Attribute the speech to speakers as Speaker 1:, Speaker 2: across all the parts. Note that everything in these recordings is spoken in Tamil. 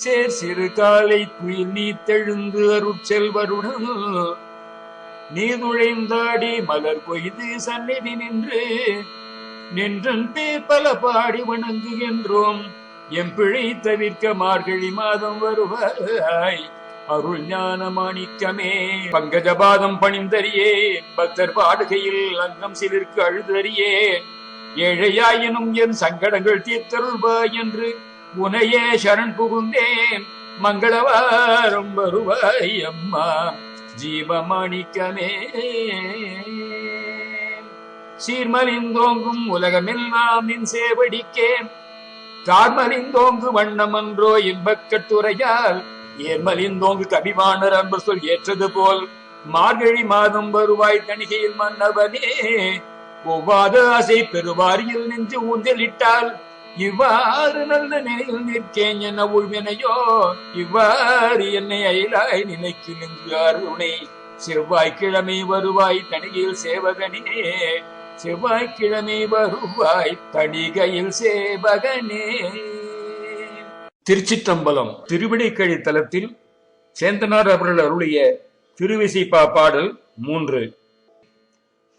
Speaker 1: சேர் சிறு காலை துயில் நீ தெழுந்து அருட்செல்வருடன். நீ நுழைந்தாடி மலர் கொய்து சந்நிதி நின்று. நின்றன் பேர் பல பாடி வணங்குகின்றோம் எம் பிழை தவிர்க்க மார்கழி மாதம் வருவாய். அருள் ஞான மாணிக்கமே பங்கஜபாதம் பணிந்தறியே பக்தர் பாடுகையில் அங்கம் சிலிர்க்கு அழுதறியே ஏழையாயினும் என் சங்கடங்கள் தீர்த்தருள்வாய் என்று உனையே சரண் புகுந்தேன். மங்களவாரம் வருவாய் அம்மா ஜீவமாணிக்கமே சீர்மலிந்தோங்கும் உலகமெல்லாம் நின் சேவடிக்கே தார்மலிந்தோங்கு வண்ணமன்றோ இன்பக் கட்டுரையால் ஏர்மலிந்தோங்கு கபிவாணர் அன்பு சொல் ஏற்றது போல். மார்கழி மாதம் வருவாய் தணிகையில் மன்னவனே. ஒவ்வாத ஆசை பெருவாரியில் நின்று ஊந்தலிட்டால் இவ்வாறு நல்ல நிலையில் நிற்கேன் என உள்வினையோ இவ்வாறு என்னை அயலாய் நிலைக்கு நின்று அருணை செவ்வாய்க்கிழமை வருவாய் தணிகையில் சேவகனே செவ்வாய்க்கிழமை வருவாய் தணிகையில் சேவகனே. திருச்சிற்றம்பலம் திருவிடைக்கழி தலத்தில் சேந்தனார் அவர்கள் அருளிய திருவிசைப்பா பாடல் மூன்று.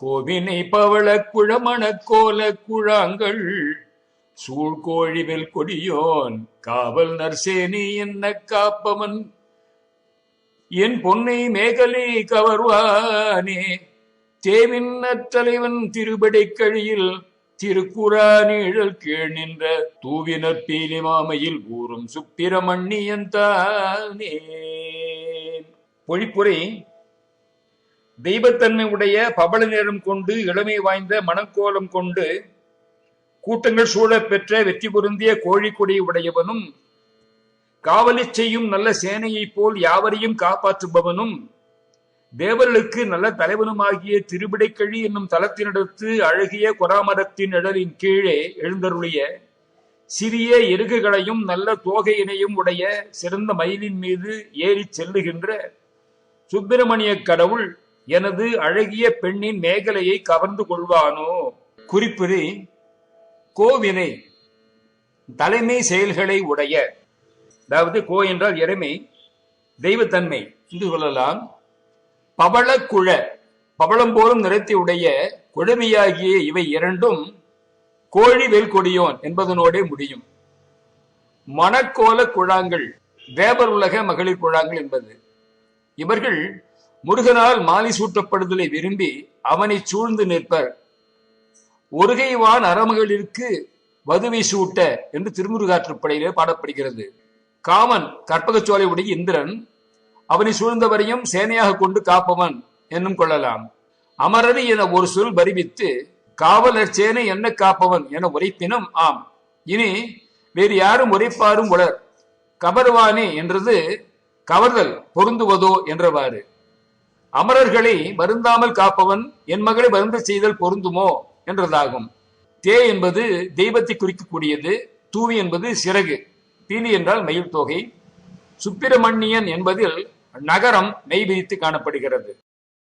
Speaker 1: கோவினை பவள குழமண கோல குழாங்கள் சூழ்கோழிவில் கொடியோன் காவல் நர்சேனி என்ன காப்பவன்? என் பொன்னை மேகலை கவர்வானே தேவின் தலைவன் திருபடைக்கழியில் திருக்குறா திருக்குறானிழல் கீழ் நின்ற தூவினர் பீலி மாமையில் ஊறும் சுப்பிரமணியன் தானே பொழிப்புரை. தெய்வத்தன்மை உடைய பபள நேரம் கொண்டு இளமை வாய்ந்த மணக்கோலம் கொண்டு கூட்டங்கள் சூழப் பெற்ற வெற்றி பொருந்திய கோழிக்கொடி உடையவனும் காவலி செய்யும் நல்ல சேனையைப் போல் யாவரையும் காப்பாற்றுபவனும் தேவர்களுக்கு நல்ல தலைவனுமாகிய திருவிடைக்கழி என்னும் தளத்தினடுத்து அழகிய கொராமரத்தின் நிழலின் கீழே எழுந்தருளிய சிறிய எருகுகளையும் நல்ல தோகையினையும் உடைய சிறந்த மயிலின் மீது ஏறிச் செல்லுகின்ற சுப்பிரமணிய கடவுள் எனது அழகிய பெண்ணின் மேகலையை கவர்ந்து கொள்வானோ? குறிப்பிடு கோவினை தலைமை செயல்களை உடைய அதாவது கோ என்றால் இறைமை தெய்வத்தன்மை என்று சொல்லலாம். பவள குழ பவளம் போலும் நிறத்தை உடைய கொழுமையாகிய இவை இரண்டும் கோழி வேல்கொடியோன் என்பதனோடே முடியும். மணக்கோல குழாங்கள் வேபர் உலக மகளிர் குழாங்கள் என்பது. இவர்கள் முருகனால் மாலை சூட்டப்படுதலை விரும்பி அவனை சூழ்ந்து நிற்பர். ஒருகைவான் அறமகளிற்கு வதுவை சூட்ட என்று திருமுருகாற்றுப்படையிலே பாடப்படுகிறது. காமன் கற்பகச்சோலை உடைய இந்திரன் அவனை சூழ்ந்தவரையும் சேனையாக கொண்டு காப்பவன் என்னும் கொள்ளலாம். அமரது என ஒரு சொல் வருவித்து காவலர் சேனை என்ன காப்பவன் என உரைப்பினும் ஆம். இனி வேறு யாரும் உரைப்பாரும் உலர் கபர்வானே என்றது கவர்தல் பொருந்துவதோ என்றவாறு. அமரர்களை வருந்தாமல் காப்பவன் என் மகளை வருந்த செய்தல் பொருந்துமோ? என்றதாகும். தே என்பது தெய்வத்தை குறிக்கக்கூடியது தூவி என்பது சிறகு. தீனி என்றால் மயில் தொகை. சுப்பிரமணியன் என்பதில் நகரம் மெய் விதித்து காணப்படுகிறது.